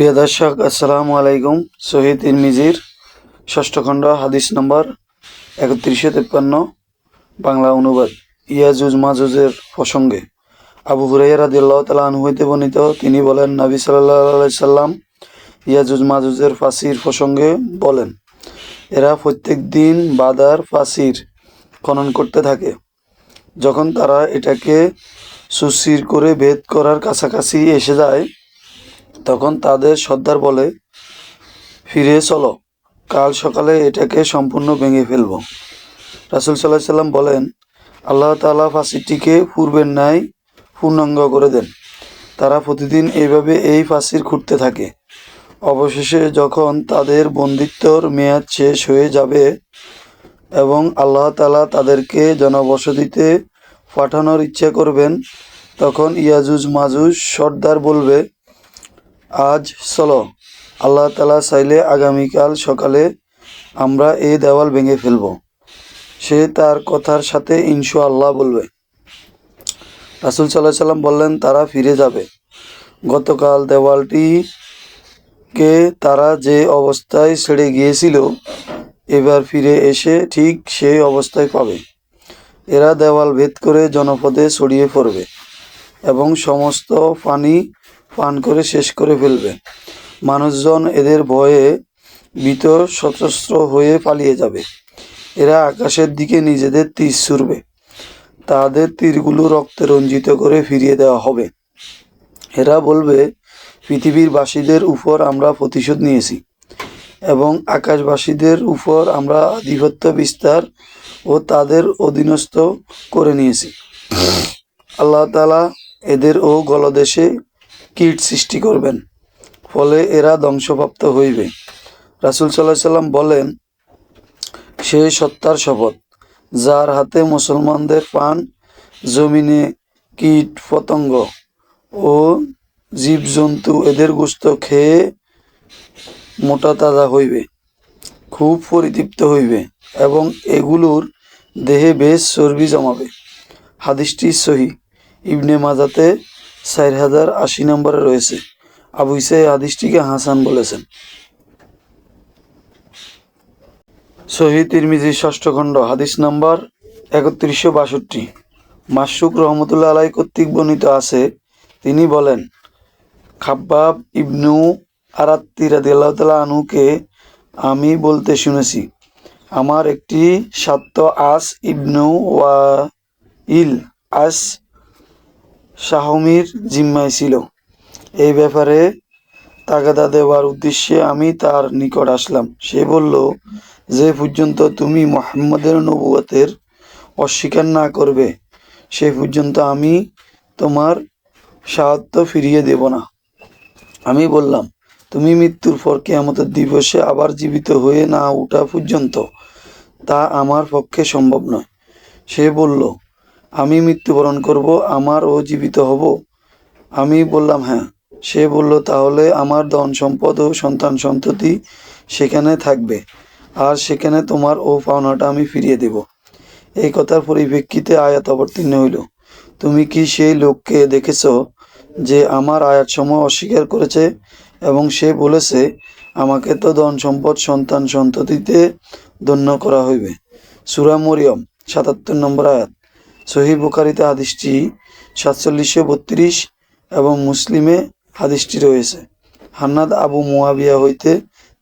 প্রিয় দর্শক, আসসালামু আলাইকুম। শহীদ ইরমিজির ষষ্ঠ খণ্ড, হাদিস নম্বর একত্রিশশো তেপ্পান্ন, বাংলা অনুবাদ, ইয়াজুজ মাজুজের প্রসঙ্গে। আবু হুরাইয়া রাদিয়াল্লাহু তাআলা আনহু হইতে বর্ণিত, তিনি বলেন, নবী আলাইহি সাল্লাম ইয়াজুজ মাজুজের ফাঁসির প্রসঙ্গে বলেন, এরা প্রত্যেক দিন বাদার ফাঁসির খনন করতে থাকে। যখন তারা এটাকে সুশির করে ভেদ করার কাছাকাছি এসে যায় তখন তাদের সর্দার বলে, ফিরে চলো, কাল সকালে এটাকে সম্পূর্ণ ভেঙে ফেলব। রাসুল সাল্লাহ সাল্লাম বলেন, আল্লাহ তালা ফাঁসিটিকে পূর্বের ন্যায় পূর্ণাঙ্গ করে দেন। তারা প্রতিদিন এইভাবে এই ফাঁসির খুঁড়তে থাকে। অবশেষে যখন তাদের বন্দিত্বর মেয়াদ শেষ হয়ে যাবে এবং আল্লাহ তালা তাদেরকে জনবসতিতে পাঠানোর ইচ্ছা করবেন, তখন ইয়াজুজ মাজুজ সর্দার বলবে আজ চলো। আল্লাহ তালা চাইলে আগামীকাল সকালে আমরা এই দেওয়াল ভেঙে ফেলব। সে তার কথার সাথে ইনশু আল্লাহ বলবে। রাসুল সাল্লাহ সাল্লাম বললেন, তারা ফিরে যাবে। গতকাল দেওয়ালটিকে তারা যে অবস্থায় ছেড়ে গিয়েছিল, এবার ফিরে এসে ঠিক সেই অবস্থায় পাবে। এরা দেওয়াল ভেদ করে জনপদে ছড়িয়ে পড়বে এবং সমস্ত পানি পান করে শেষ করে ফেলবে। মানুষজন এদের ভয়ে ভীত সশস্ত্র হয়ে পালিয়ে যাবে। এরা আকাশের দিকে নিজেদের তীর ছুড়বে। তাদের তীরগুলো রক্তে রঞ্জিত করে ফিরিয়ে দেওয়া হবে। এরা বলবে, পৃথিবীর বাসীদের উপর আমরা প্রতিশোধ নিয়েছি এবং আকাশবাসীদের উপর আমরা আধিপত্য বিস্তার ও তাদের অধীনস্থ করে নিয়েছি। আল্লাহ তালা এদের ও গলদেশে কীট সৃষ্টি করবেন, ফলে এরা ধ্বংসপ্রাপ্ত হইবে। রাসুল সাল্লাহ সাল্লাম বলেন, সে সত্তার শপথ, যার হাতে মুসলমানদের পান জমিনে কীট, পতঙ্গ ও জীবজন্তু, এদের গোস্ত খেয়ে মোটা তাজা হইবে, খুব পরিতৃপ্ত হইবে এবং এগুলোর দেহে বেশ চর্বি জমাবে। হাদিসটি সহি। ইবনে মাজাতে চার হাজার আশি নম্বরে রয়েছে। আবু ইসা এই হাদিসটিকে হাসান বলেছেন। শহীদ তিরমিজি ষষ্ঠ খণ্ড, হাদিস নাম্বার একত্রিশশো বাষট্টি। মাসুক রহমতুল্লাহ আলাই কর্তৃক বর্ণিত আছে, তিনি বলেন, খাব্বাব ইবনু আরাত্তি রাদিয়াল্লাহু তাআলা আনুকে আমি বলতে শুনেছি, আমার একটি সাত্য আস ইবনু ওয়া ইল আস শাহমির জিম্মায় ছিল। এই ব্যাপারে তাগাদা দেওয়ার উদ্দেশ্যে আমি তার নিকট আসলাম। সে বলল, যে পর্যন্ত তুমি মোহাম্মদের নবুয়তের অস্বীকার না করবে, সে পর্যন্ত আমি তোমার সাহায্য ফিরিয়ে দেব না। আমি বললাম, তুমি মৃত্যুর পর কেয়ামতের দিবসে আবার জীবিত হয়ে না ওঠা পর্যন্ত তা আমার পক্ষে সম্ভব নয়। সে বলল আমি মৃত্যুবরণ করব, আমার ও জীবিত হব। আমি বললাম হ্যাঁ। সে বলল, তাহলে আমার ধন সম্পদ ও সন্তান সন্ততি সেখানে থাকবে, আর সেখানে তোমার ও পাওনাটা আমি ফিরিয়ে দেব। এই কথার পরিপ্রেক্ষিতে আয়াত অবতীর্ণ হইল। তুমি কি সেই লোককে দেখেছ যে আমার আয়াতসমূহ অস্বীকার করেছে এবং সে বলেছে, আমাকে তো ধন সম্পদ সন্তান সন্ততিতে ধন্য করা হইবে? সুরা মরিয়ম, সাতাত্তর নম্বর আয়াত। সহি বুকারিতে হাদিসটি সাতচল্লিশশো বত্রিশ এবং মুসলিমে হাদিসটি রয়েছে। হান্নাদ আবু মুয়াবিয়া হইতে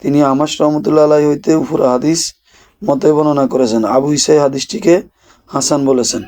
তিনি আমাস রহমতুল্লা আলাই হইতে উফুর হাদিস মতে বর্ণনা করেছেন। আবু ইসাই হাদিসটিকে হাসান বলেছেন।